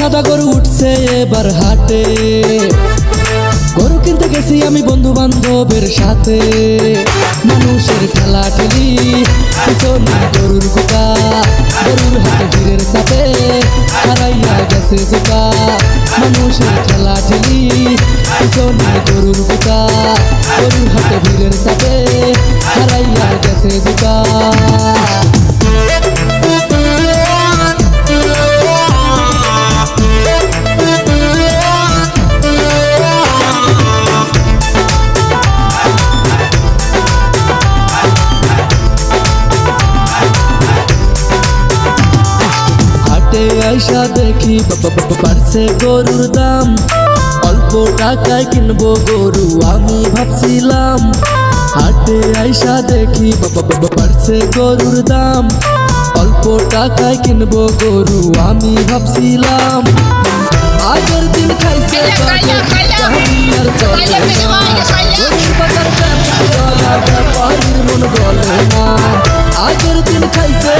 সাদা গরু উঠছে এবার হাটে। গরু কিনতে গেছি আমি বন্ধু বান্ধবের সাথে। মানুষের ঠেলি পিছনে গরুর কুকা গরুর হাতে ভিড়ের চাপে হারাইয়া গেছে জোকা মানুষের ঠেলি পিছনে গরুর কুকা গরুর হাতে ভিড়ের চাপে হাটে আইসা দেখি। বাড়ছে গরুর দাম। অল্প টাকায় কিনবো গরু আমি ভাবছিলাম। হাটে আইসা দেখি বাড়ছে গরুর দাম। অল্প টাকায় কিনবো গরু আমি ভাবছিলাম। আগের দিন খাইছে আগের দিন খাইছে